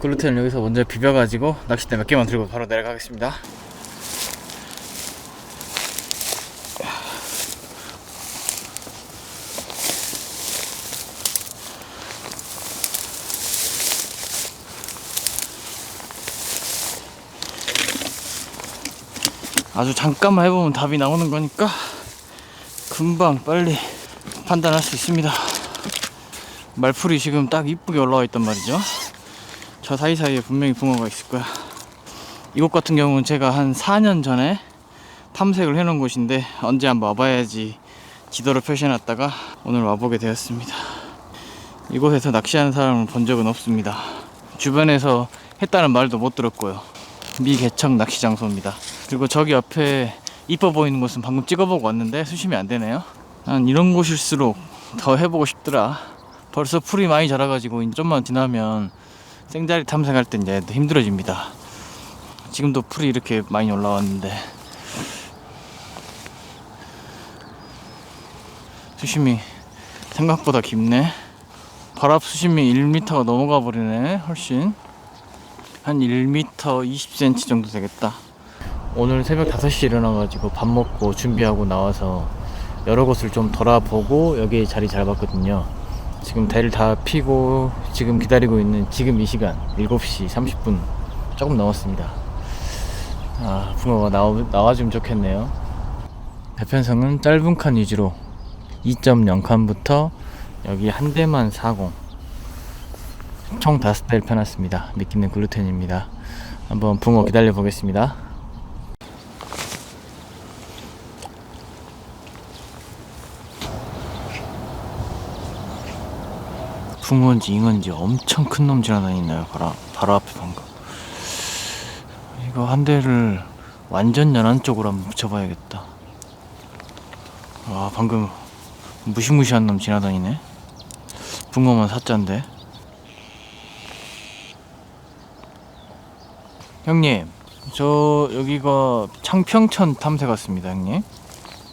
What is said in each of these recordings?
글루텐을 여기서 먼저 비벼가지고 낚싯대 몇 개만 들고 바로 내려가겠습니다. 아주 잠깐만 해보면 답이 나오는 거니까 금방 빨리 판단할 수 있습니다. 말풀이 지금 딱 이쁘게 올라와 있단 말이죠. 저 사이사이에 분명히 붕어가 있을 거야. 이곳 같은 경우는 제가 한 4년 전에 탐색을 해놓은 곳인데 언제 한번 와봐야지 지도를 표시해놨다가 오늘 와보게 되었습니다. 이곳에서 낚시하는 사람을 본 적은 없습니다. 주변에서 했다는 말도 못 들었고요. 미개척 낚시 장소입니다. 그리고 저기 옆에 이뻐 보이는 곳은 방금 찍어보고 왔는데 수심이 안 되네요. 난 이런 곳일수록 더 해보고 싶더라. 벌써 풀이 많이 자라가지고 좀만 지나면 생자리 탐색할 때 이제 힘들어집니다. 지금도 풀이 이렇게 많이 올라왔는데 수심이 생각보다 깊네. 바랍 수심이 1m가 넘어가 버리네. 훨씬 한 1m 20cm 정도 되겠다. 오늘 새벽 5시에 일어나가지고 밥 먹고 준비하고 나와서 여러 곳을 좀 돌아보고 여기 자리 잡았거든요. 지금 대를 다 피고 지금 기다리고 있는 지금 이 시간 7시 30분 조금 넘었습니다. 아, 붕어가 나오, 나와주면 좋겠네요. 대편성은 짧은 칸 위주로 2.0칸부터 여기 한 대만 40. 총 다섯 대를 펴놨습니다. 미끼는 글루텐입니다. 한번 붕어 기다려 보겠습니다. 붕어인지 잉어인지 엄청 큰 놈 지나다니나요? 바로, 바로 앞에 방금. 이거 한 대를 완전 연안 쪽으로 한번 붙여봐야겠다. 와, 방금 무시무시한 놈 지나다니네. 붕어만 사자인데. 형님, 저 여기가 창평천 탐색 왔습니다, 형님.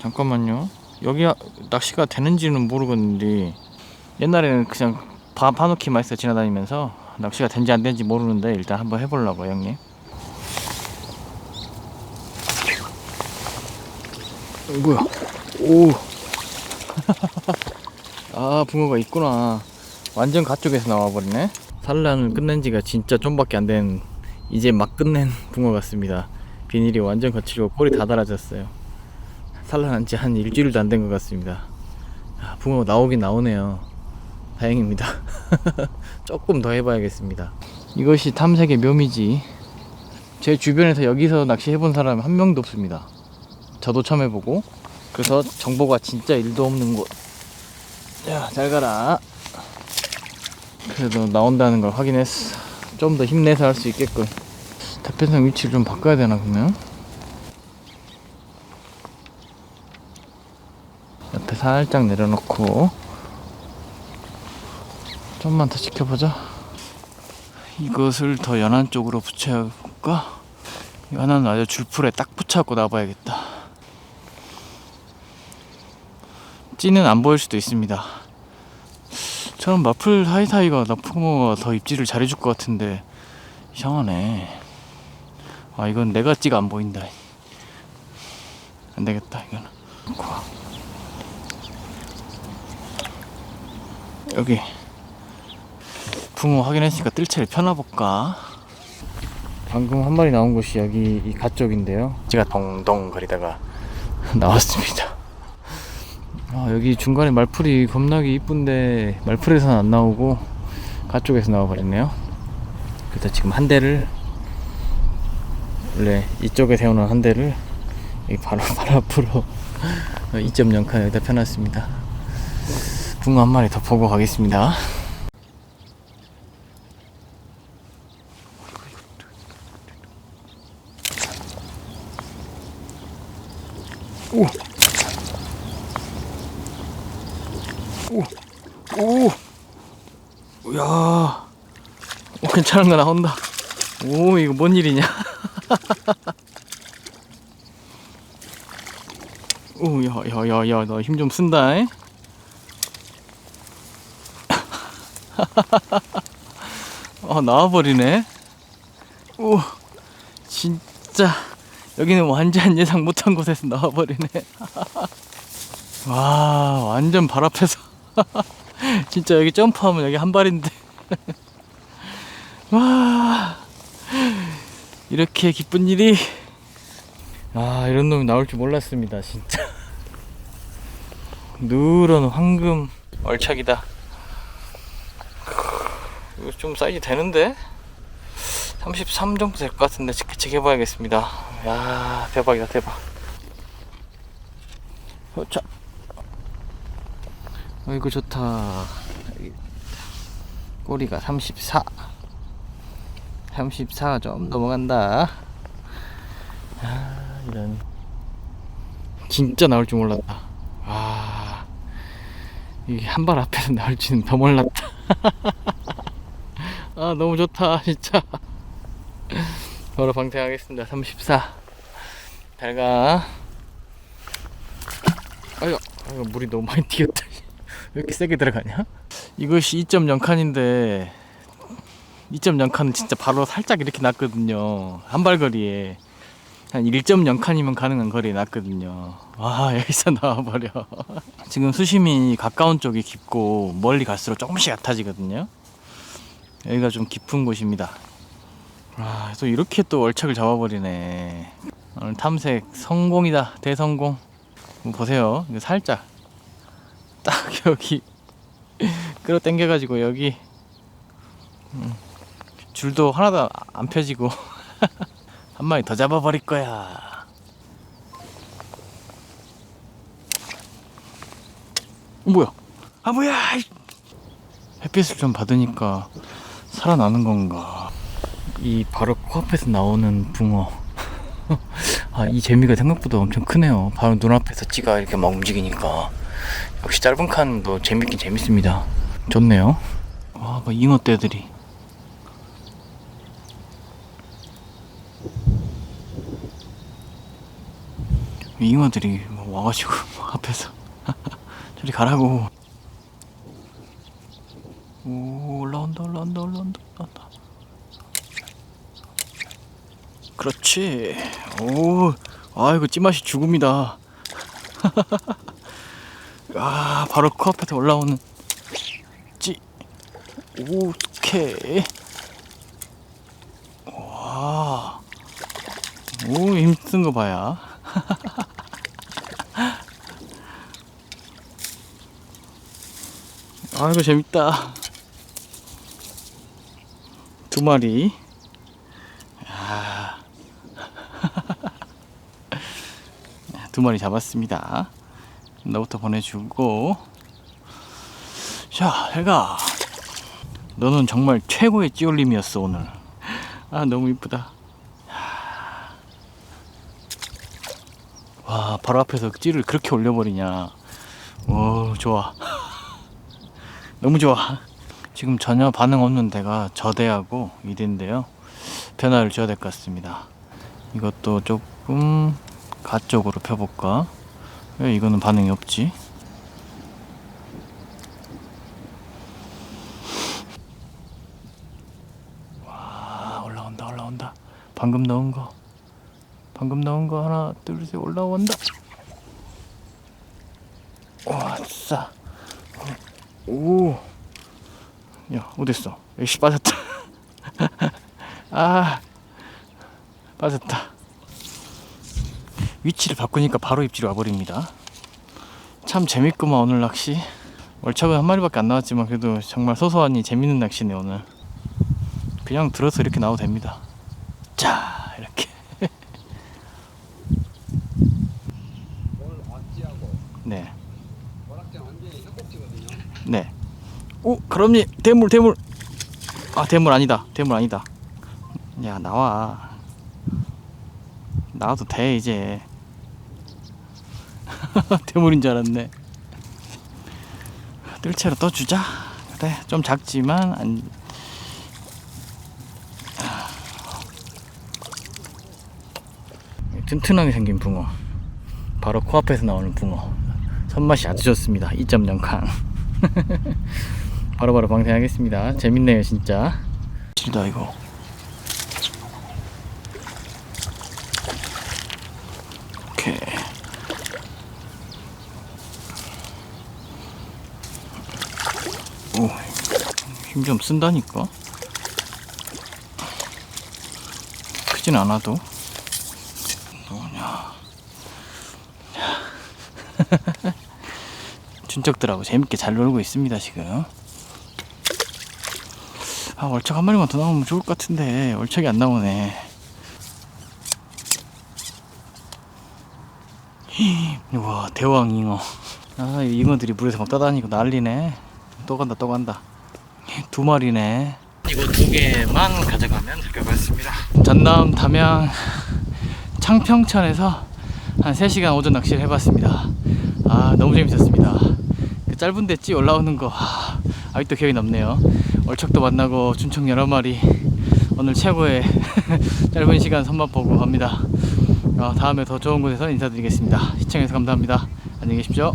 잠깐만요. 여기 낚시가 되는지는 모르겠는데 옛날에는 그냥 바, 바누키만 있어 지나다니면서 낚시가 된지 안 된지 모르는데 일단 한번 해보려고 형님. 어, 뭐야? 오. 아 붕어가 있구나. 완전 가쪽에서 나와버리네. 산란을 끝낸 지가 진짜 좀밖에 안 된 이제 막 끝낸 붕어 같습니다. 비닐이 완전 거칠고 꼬리 다 달아졌어요. 산란한 지 한 일주일도 안 된 것 같습니다. 아, 붕어 나오긴 나오네요. 다행입니다. 조금 더 해봐야겠습니다. 이것이 탐색의 묘미지. 제 주변에서 여기서 낚시 해본 사람 한 명도 없습니다. 저도 처음 해보고 그래서 정보가 진짜 일도 없는 곳. 자, 잘 가라. 그래도 나온다는 걸 확인했어. 좀 더 힘내서 할 수 있게끔. 대편성 위치를 좀 바꿔야 되나 그러면? 옆에 살짝 내려놓고 좀만 더 지켜보자. 이것을 더 연안 쪽으로 붙여야 할까? 연안은 아주 줄풀에 딱 붙여갖고 나봐야겠다. 찌는 안 보일 수도 있습니다. 저는 마플 사이사이가 나풍어가 더 입질을 잘해줄 것 같은데 이상하네. 아 이건 내가 찌가 안 보인다. 안 되겠다 이거는. 여기 붕어 확인했으니까 뜰채를 펴놔볼까? 방금 한 마리 나온 곳이 여기 이 가쪽인데요. 제가 동동거리다가 나왔습니다. 아, 여기 중간에 말풀이 겁나게 이쁜데 말풀에서는 안 나오고 가쪽에서 나와버렸네요. 그래서 지금 한 대를 원래 이쪽에 세우는 한 대를 여기 바로 바로 앞으로 2.0칸 여기다 펴놨습니다. 붕어 한 마리 더 보고 가겠습니다. 오. 오. 야. 오, 괜찮은 거 나온다. 오, 이거 뭔 일이냐? 오, 야, 야, 야, 야, 너 힘 좀 쓴다. 어, 나와버리네. 오, 진짜 여기는 완전 예상 못한 곳에서 나와버리네. 와, 완전 발 앞에서. 진짜 여기 점프하면 여기 한 발인데. 와, 이렇게 기쁜 일이. 아, 이런 놈이 나올 줄 몰랐습니다, 진짜. 누런 황금 얼착이다. 이거 좀 사이즈 되는데? 33 정도 될 것 같은데 체크 해봐야겠습니다. 야 대박이다 대박. 어, 자. 어이구 좋다. 꼬리가 34. 34좀 넘어간다. 아 이런. 진짜 나올 줄 몰랐다. 아 이게 한 발 앞에서 나올 줄은 더 몰랐다. 아 너무 좋다 진짜. 바로 방생하겠습니다. 34. 잘 가. 아유, 아유, 물이 너무 많이 튀었다. 왜 이렇게 세게 들어가냐? 이것이 2.0 칸인데, 2.0 칸은 진짜 바로 살짝 이렇게 났거든요. 한 발거리에. 한 1.0 칸이면 가능한 거리에 났거든요. 와, 여기서 나와버려. 지금 수심이 가까운 쪽이 깊고, 멀리 갈수록 조금씩 얕아지거든요. 여기가 좀 깊은 곳입니다. 아, 또 이렇게 또 얼착을 잡아버리네. 오늘 탐색 성공이다. 대성공. 한번 보세요. 살짝. 딱 여기. 끌어 당겨가지고 여기. 음, 줄도 하나도 안 펴지고. 한 마리 더 잡아버릴 거야. 어, 뭐야? 아, 뭐야! 이. 햇빛을 좀 받으니까 살아나는 건가. 이 바로 코앞에서 나오는 붕어. 아, 이 재미가 생각보다 엄청 크네요. 바로 눈앞에서 찌가 이렇게 막 움직이니까. 역시 짧은 칸도 재밌긴 재밌습니다. 좋네요. 와, 뭐 잉어 떼들이. 잉어들이 뭐 와가지고 앞에서 저리 가라고. 오, 올라온다, 올라온다, 올라온다, 올라온다. 그렇지. 오, 아 이거 찌맛이 죽음이다. 아, 바로 코앞에서 올라오는 찌. 오케이. 와, 오 힘쓴 거 봐야. 아 이거 재밌다. 두 마리. 아. 두 마리 잡았습니다. 너부터 보내주고. 자, 해가. 너는 정말 최고의 찌올림이었어, 오늘. 아, 너무 이쁘다. 와, 바로 앞에서 찌를 그렇게 올려버리냐. 오, 좋아. 너무 좋아. 지금 전혀 반응 없는 데가 저대하고 이대인데요. 변화를 줘야 될 것 같습니다. 이것도 조금 가 쪽으로 펴볼까? 왜 이거는 반응이 없지? 와 올라온다 올라온다. 방금 넣은 거. 방금 넣은 거 하나 둘 셋 올라온다. 와싸. 오. 야 어딨어? 역시 빠졌다. 아 빠졌다. 위치를 바꾸니까 바로 입질이 와버립니다. 참 재밌구만 오늘 낚시. 월척은 한 마리밖에 안 나왔지만 그래도 정말 소소하니 재밌는 낚시네 오늘. 그냥 들어서 이렇게 나와도 됩니다. 자 이렇게. 네. 네. 오, 그럼니 대물 대물. 아, 대물 아니다. 대물 아니다. 야, 나와. 나와도 돼 이제. 대물인 줄 알았네. 뜰채로 떠주자. 그래, 좀 작지만 안. 튼튼하게 생긴 붕어. 바로 코앞에서 나오는 붕어. 손맛이 아주 좋습니다. 2.0칸. 바로바로 방생하겠습니다. 재밌네요, 진짜. 길다 이거 오케이 오 힘 좀 쓴다니까? 크진 않아도. 뭐냐. 춘적들하고 재밌게 잘 놀고 있습니다 지금. 아 월척 한 마리만 더 나오면 좋을 것 같은데. 월척이 안 나오네. 우와 대왕 잉어. 아 이 잉어들이 물에서 막 떠다니고 난리네. 또 간다 또 간다 두 마리네. 이거 두 개만 가져가면 될 것 같습니다. 전남 담양 창평천에서 한 3시간 오전 낚시를 해봤습니다. 아 너무 재밌었습니다. 그 짧은 데찌 올라오는 거 하, 아직도 기억이 남네요. 월척도 만나고 춘청 여러 마리 오늘 최고의 짧은 시간 선맛 보고 갑니다. 어, 다음에 더 좋은 곳에서 인사드리겠습니다. 시청해주셔서 감사합니다. 안녕히 계십시오